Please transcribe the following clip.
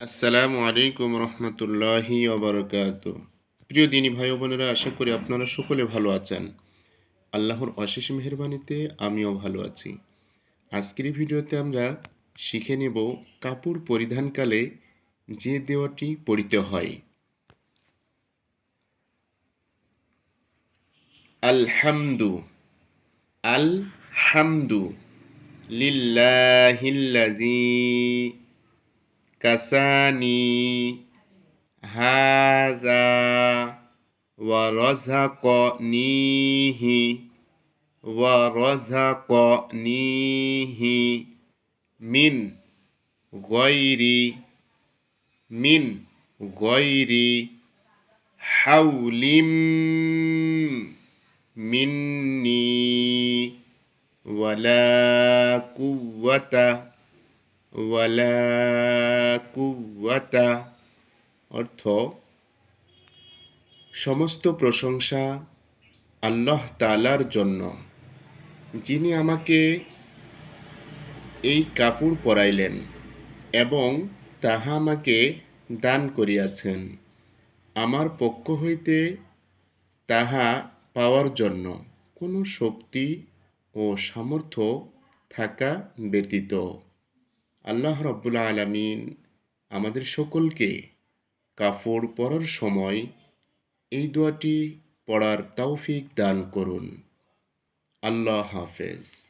আসসালামু আলাইকুম রহমতুল্লাহি অবরকাত প্রিয় দিনী ভাই বোনেরা, আশা করি আপনারা সকলে ভালো আছেন। আল্লাহর অশেষ মেহরবানিতে আমিও ভালো আছি। আজকের ভিডিওতে আমরা শিখে নেব কাপড় পরিধানকালে যে দেওয়াটি পড়িতে হয়। আলহামদু আল হামদু লিল্লাহিল্লাযী kasani. Hadha warazaqanihi warazaqanihi min ghairi. Min ghairi hawlim minni. Wala quwwata ওয়ালা কুওয়াতা অর্থ সমস্ত প্রশংসা আল্লাহ তালার জন্য। যিনি আমাকে এই কাপড় পরাইলেন এবং তাহা আমাকে দান করিয়াছেন। আমার পক্ষ হইতে তাহা পাওয়ার জন্য কোনো শক্তি ও সামর্থ্য থাকা ব্যতীত। আল্লাহ রব্বুল আলমিন আমাদের সকলকে কাপড় পরার সময় এই দোয়াটি পড়ার তৌফিক দান করুন। আল্লাহ হাফেজ।